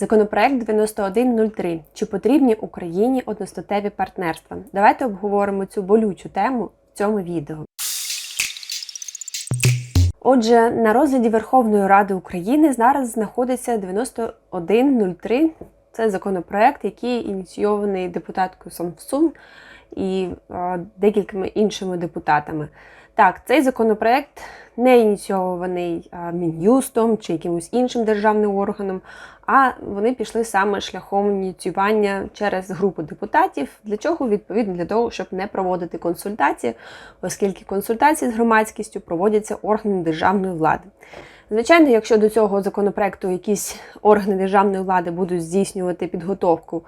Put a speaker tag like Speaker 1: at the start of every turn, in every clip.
Speaker 1: Законопроект 9103. Чи потрібні Україні одностатеві партнерства? Давайте обговоримо цю болючу тему в цьому відео. Отже, на розгляді Верховної Ради України зараз знаходиться 9103. Це законопроект, який ініційований депутаткою Самсун і декількома іншими депутатами. Так, цей законопроект не ініційований е, Мін'юстом чи якимось іншим державним органом, а вони пішли саме шляхом ініціювання через групу депутатів. Для чого? Відповідно, для того, щоб не проводити консультації, оскільки консультації з громадськістю проводяться органами державної влади. Звичайно, якщо до цього законопроекту якісь органи державної влади будуть здійснювати підготовку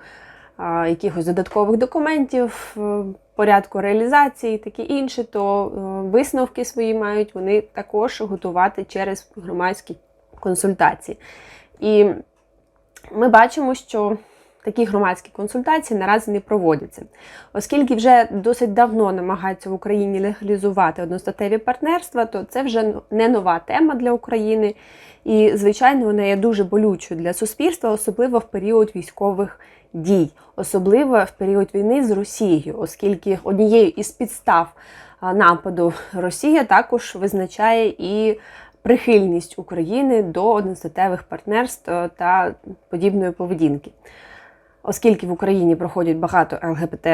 Speaker 1: а, якихось додаткових документів, е, порядку реалізації, таке інше, то е, висновки свої мають вони також готувати через громадські консультації. І ми бачимо, що такі громадські консультації наразі не проводяться, оскільки вже досить давно намагаються в Україні легалізувати одностатеві партнерства, то це вже не нова тема для України. І, звичайно, вона є дуже болючою для суспільства, особливо в період військових дій, особливо в період війни з Росією, оскільки однією із підстав нападу Росія також визначає і прихильність України до одностатевих партнерств та подібної поведінки. Оскільки в Україні проходять багато ЛГБТ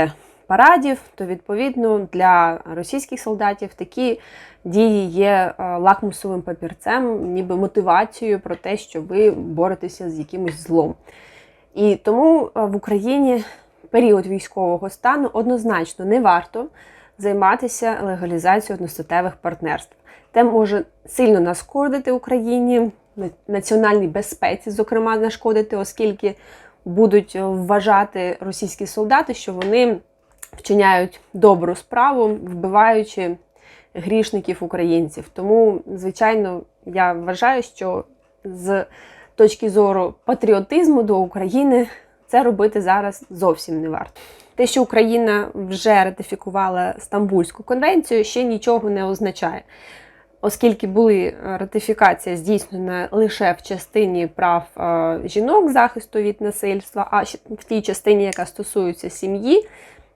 Speaker 1: парадів, то відповідно для російських солдатів такі дії є лакмусовим папірцем, ніби мотивацією про те, що ви боретеся з якимось злом. І тому в Україні період військового стану однозначно не варто займатися легалізацією одностатевих партнерств. Те може сильно нашкодити Україні, національній безпеці, зокрема, нашкодити, оскільки будуть вважати російські солдати, що вони вчиняють добру справу, вбиваючи грішників українців. Тому, звичайно, я вважаю, що з точки зору патріотизму до України це робити зараз зовсім не варто. Те, що Україна вже ратифікувала Стамбульську конвенцію, ще нічого не означає. Оскільки були ратифікація здійснена лише в частині прав жінок захисту від насильства, а в тій частині, яка стосується сім'ї,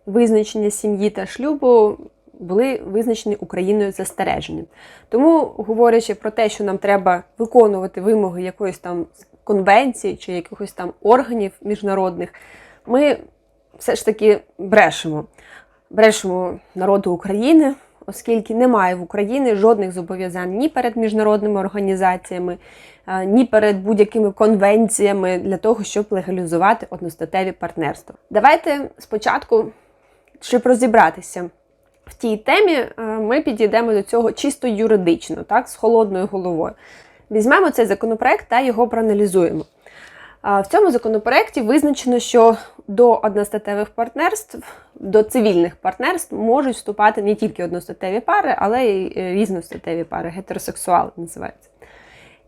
Speaker 1: визначення сім'ї та шлюбу, були визначені Україною застереженням. Тому, говорячи про те, що нам треба виконувати вимоги якоїсь там конвенції чи якихось там органів міжнародних, ми все ж таки брешемо. Брешемо народу України, оскільки немає в Україні жодних зобов'язань ні перед міжнародними організаціями, ні перед будь-якими конвенціями для того, щоб легалізувати одностатеві партнерства. Давайте спочатку, щоб розібратися в тій темі, ми підійдемо до цього чисто юридично, так, з холодною головою. Візьмемо цей законопроект та його проаналізуємо. В цьому законопроекті визначено, що до одностатевих партнерств, до цивільних партнерств можуть вступати не тільки одностатеві пари, але й е, різностатеві пари, гетеросексуали називаються.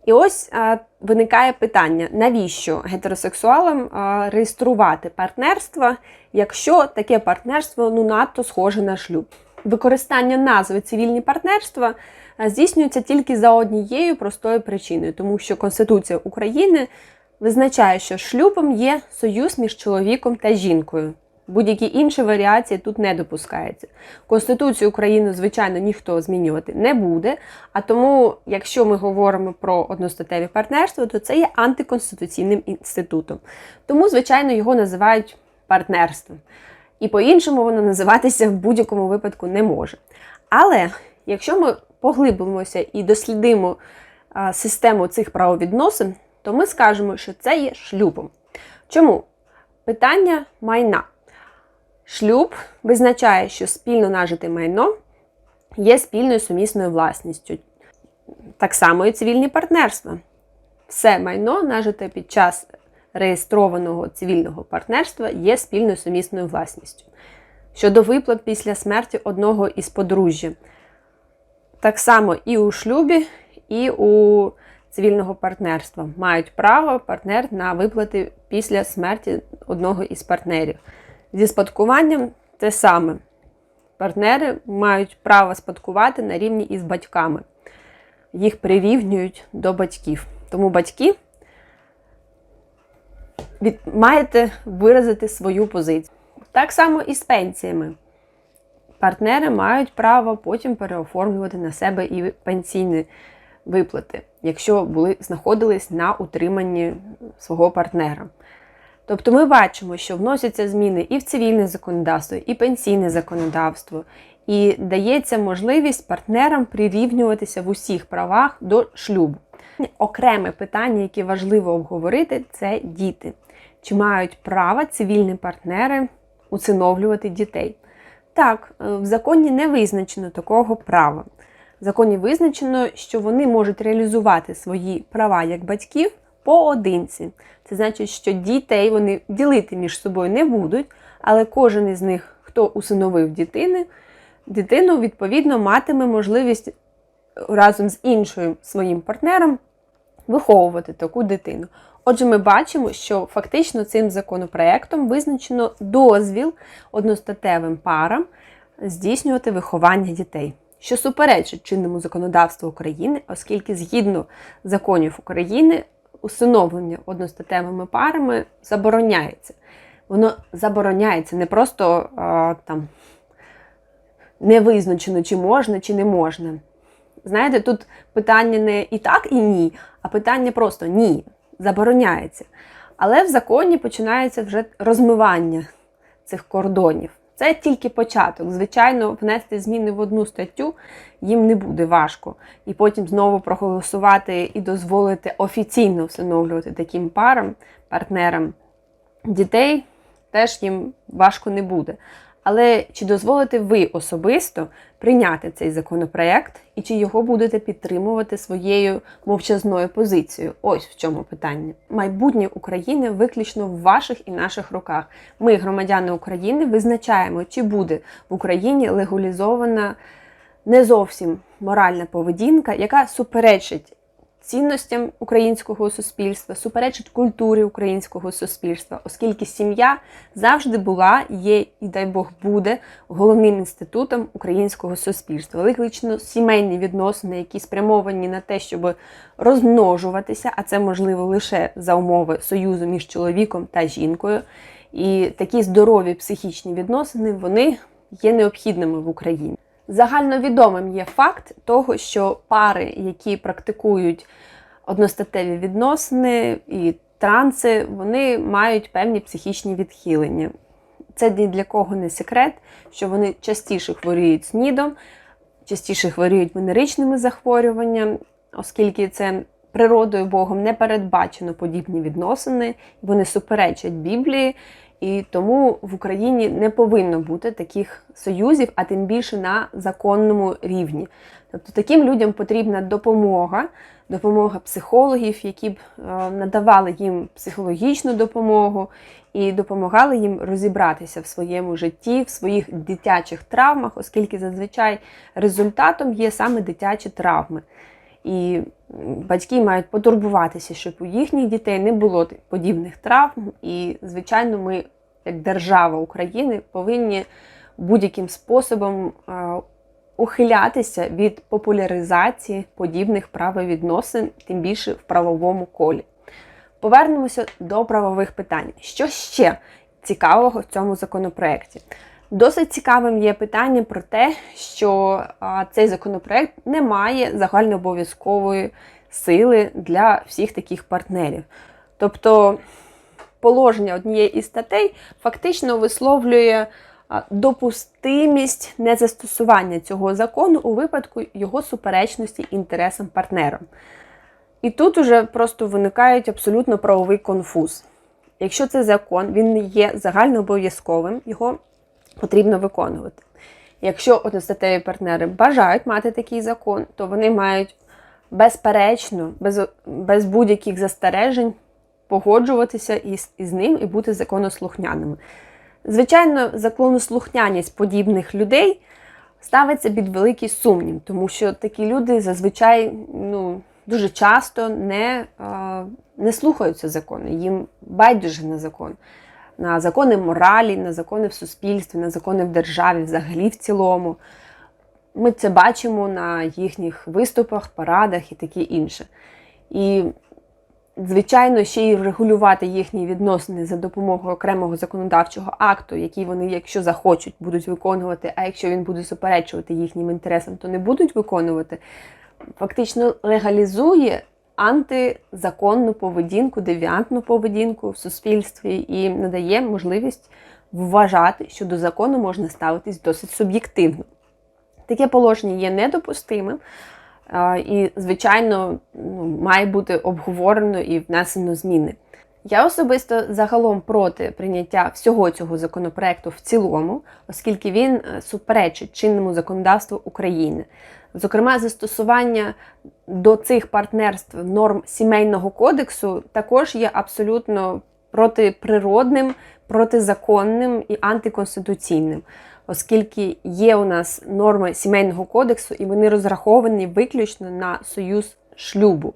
Speaker 1: І ось а, виникає питання: навіщо гетеросексуалам а, реєструвати партнерство, якщо таке партнерство ну надто схоже на шлюб? Використання назви цивільні партнерства здійснюється тільки за однією простою причиною, тому що Конституція України визначає, що шлюбом є союз між чоловіком та жінкою. Будь-які інші варіації тут не допускаються. Конституцію України, звичайно, ніхто змінювати не буде. А тому, якщо ми говоримо про одностатеві партнерство, то це є антиконституційним інститутом. Тому, звичайно, його називають партнерством. І по-іншому воно називатися в будь-якому випадку не може. Але якщо ми поглибимося і дослідимо систему цих правовідносин, то ми скажемо, що це є шлюбом. Чому? Питання майна. Шлюб визначає, що спільно нажите майно є спільною сумісною власністю. Так само і цивільні партнерства. Все майно, нажите під час реєстрованого цивільного партнерства, є спільною сумісною власністю. Щодо виплат після смерті одного із подружжя. Так само і у шлюбі, і у цивільного партнерства мають право партнер на виплати після смерті одного із партнерів. Зі спадкуванням те саме. Партнери мають право спадкувати на рівні із батьками. Їх прирівнюють до батьків. Тому батьки від, маєте виразити свою позицію. Так само і з пенсіями. Партнери мають право потім переоформлювати на себе і пенсійні виплати, якщо були знаходились на утриманні свого партнера. Тобто ми бачимо, що вносяться зміни і в цивільне законодавство, і пенсійне законодавство, і дається можливість партнерам прирівнюватися в усіх правах до шлюбу. Окреме питання, яке важливо обговорити, це діти. Чи мають право цивільні партнери усиновлювати дітей? Так, е, в законі не визначено такого права. В законі визначено, що вони можуть реалізувати свої права як батьків поодинці. Це значить, що дітей вони ділити між собою не будуть, але кожен із них, хто усиновив дитини, дитину, відповідно, матиме можливість разом з іншим своїм партнером виховувати таку дитину. Отже, ми бачимо, що фактично цим законопроектом визначено дозвіл одностатевим парам здійснювати виховання дітей, що суперечить чинному законодавству України, оскільки згідно законів України усиновлення одностатевими парами забороняється. Воно забороняється не просто а, там не визначено, чи можна, чи не можна. Знаєте, тут питання не і так, і ні, а питання просто ні, забороняється. Але в законі починається вже розмивання цих кордонів. Це тільки початок. Звичайно, внести зміни в одну статтю їм не буде важко. І потім знову проголосувати і дозволити офіційно встановлювати таким парам, партнерам дітей теж їм важко не буде. Але чи дозволите ви особисто прийняти цей законопроект і чи його будете підтримувати своєю мовчазною позицією? Ось в чому питання. Майбутнє України виключно в ваших і наших руках. Ми, громадяни України, визначаємо, чи буде в Україні легалізована не зовсім моральна поведінка, яка суперечить цінностям українського суспільства, суперечить культурі українського суспільства, оскільки сім'я завжди була, є і дай Бог буде головним інститутом українського суспільства. Виключно сімейні відносини, які спрямовані на те, щоб розмножуватися, а це можливо лише за умови союзу між чоловіком та жінкою. І такі здорові психічні відносини вони є необхідними в Україні. Загальновідомим є факт того, що пари, які практикують одностатеві відносини і транси, вони мають певні психічні відхилення. Це ні для кого не секрет, що вони частіше хворіють снідом, частіше хворіють венеричними захворюваннями, оскільки це природою Богом не передбачено подібні відносини, вони суперечать Біблії. І тому в Україні не повинно бути таких союзів, а тим більше на законному рівні. Тобто таким людям потрібна допомога, допомога психологів, які б е, надавали їм психологічну допомогу і допомагали їм розібратися в своєму житті, в своїх дитячих травмах, оскільки зазвичай результатом є саме дитячі травми. І батьки мають потурбуватися, щоб у їхніх дітей не було подібних травм. І, звичайно, ми, як держава України, повинні будь-яким способом ухилятися від популяризації подібних правовідносин, тим більше в правовому колі. Повернемося до правових питань. Що ще цікавого в цьому законопроекті? Досить цікавим є питання про те, що цей законопроект не має загальнообов'язкової сили для всіх таких партнерів. Тобто положення однієї із статей фактично висловлює допустимість незастосування цього закону у випадку його суперечності інтересам партнера. І тут уже просто виникають абсолютно правовий конфуз. Якщо цей закон він не є загальнообов'язковим, його потрібно виконувати. Якщо одностатеві партнери бажають мати такий закон, то вони мають безперечно, без без будь-яких застережень погоджуватися із, із ним і бути законослухняними. Звичайно, законослухняність подібних людей ставиться під великий сумнів, тому що такі люди зазвичай ну, дуже часто не, не слухаються закону, їм байдуже на закон на закони моралі, на закони в суспільстві, на закони в державі, взагалі в цілому. Ми це бачимо на їхніх виступах, парадах і таке інше. І Звичайно, ще й регулювати їхні відносини за допомогою окремого законодавчого акту, який вони, якщо захочуть, будуть виконувати, а якщо він буде суперечувати їхнім інтересам, то не будуть виконувати. Фактично легалізує антизаконну поведінку, девіантну поведінку в суспільстві і надає можливість вважати, що до закону можна ставитись досить суб'єктивно. Таке положення є недопустимим. І, звичайно, ну, має бути обговорено і внесено зміни. Я особисто загалом проти прийняття всього цього законопроекту в цілому, оскільки він е, суперечить чинному законодавству України. Зокрема, застосування до цих партнерств норм сімейного кодексу також є абсолютно протиприродним, протизаконним і антиконституційним, оскільки є у нас норми сімейного кодексу, і вони розраховані виключно на союз шлюбу.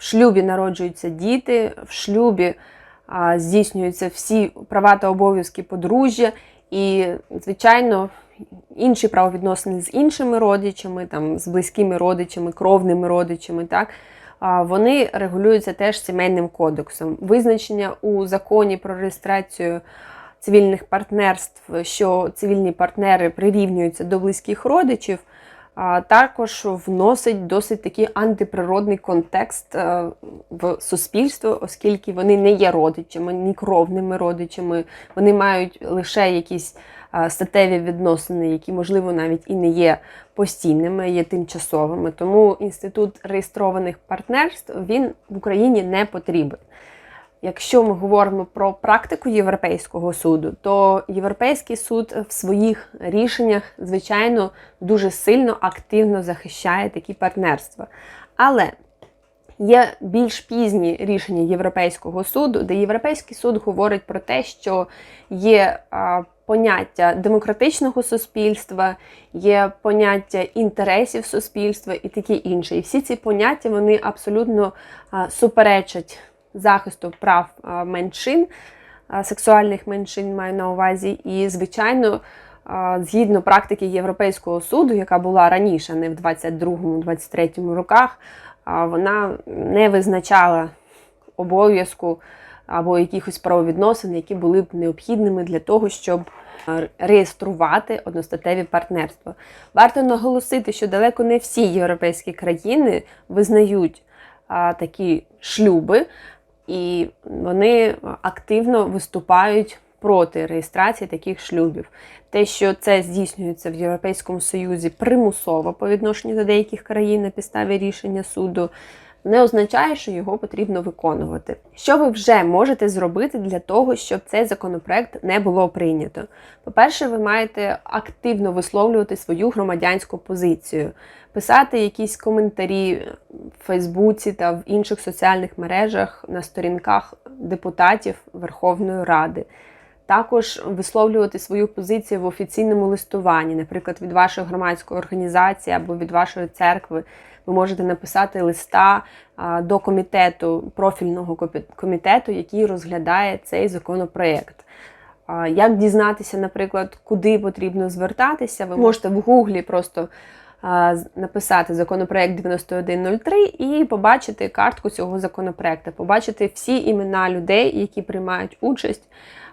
Speaker 1: В шлюбі народжуються діти, в шлюбі а, здійснюються всі права та обов'язки подружжя, і, звичайно, інші правовідносини з іншими родичами, там, з близькими родичами, кровними родичами, так, а, вони регулюються теж сімейним кодексом. Визначення у законі про реєстрацію цивільних партнерств, що цивільні партнери прирівнюються до близьких родичів також вносить досить такий антиприродний контекст е, в суспільство, оскільки вони не є родичами, ні кровними родичами, вони мають лише якісь е, статеві відносини, які, можливо, навіть і не є постійними, є тимчасовими. Тому інститут реєстрованих партнерств він в Україні не потрібен. Якщо ми говоримо про практику Європейського суду, то Європейський суд в своїх рішеннях, звичайно, дуже сильно активно захищає такі партнерства. Але є більш пізні рішення Європейського суду, де Європейський суд говорить про те, що є поняття демократичного суспільства, є поняття інтересів суспільства і таке інше. І всі ці поняття вони абсолютно суперечать захисту прав меншин, сексуальних меншин маю на увазі. І, звичайно, згідно практики Європейського суду, яка була раніше, не в 22-23 роках, вона не визначала обов'язку або якихось правовідносин, які були б необхідними для того, щоб реєструвати одностатеві партнерства. Варто наголосити, що далеко не всі європейські країни визнають такі шлюби, і вони активно виступають проти реєстрації таких шлюбів. Те, що це здійснюється в Європейському Союзі примусово по відношенню до деяких країн на підставі рішення суду, не означає, що його потрібно виконувати. Що ви вже можете зробити для того, щоб цей законопроект не було прийнято? По-перше, ви маєте активно висловлювати свою громадянську позицію, писати якісь коментарі в Фейсбуці та в інших соціальних мережах на сторінках депутатів Верховної Ради. Також висловлювати свою позицію в офіційному листуванні, наприклад, від вашої громадської організації або від вашої церкви ви можете написати листа до комітету, профільного комітету, який розглядає цей законопроєкт. Як дізнатися, наприклад, куди потрібно звертатися, ви можете в Гуглі просто написати законопроект 9103 і побачити картку цього законопроекту, побачити всі імена людей, які приймають участь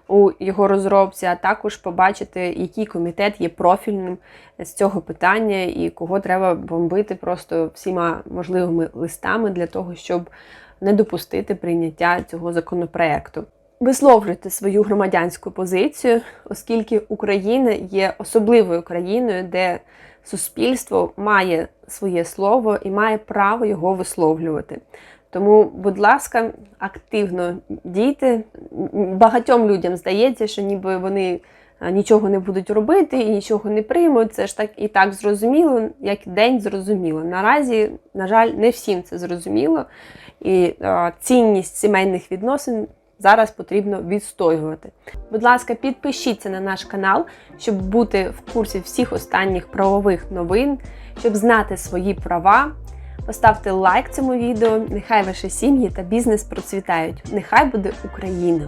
Speaker 1: у його розробці, а також побачити, який комітет є профільним з цього питання і кого треба бомбити просто всіма можливими листами для того, щоб не допустити прийняття цього законопроекту. Висловлюйте свою громадянську позицію, оскільки Україна є особливою країною, де суспільство має своє слово і має право його висловлювати. Тому, будь ласка, активно дійте. Багатьом людям здається, що ніби вони нічого не будуть робити і нічого не приймуть. Це ж так і так зрозуміло, як день зрозуміло. Наразі, на жаль, не всім це зрозуміло. І цінність сімейних відносин зараз потрібно відстоювати. Будь ласка, підпишіться на наш канал, щоб бути в курсі всіх останніх правових новин, щоб знати свої права. Поставте лайк цьому відео. Нехай ваші сім'ї та бізнес процвітають. Нехай буде Україна!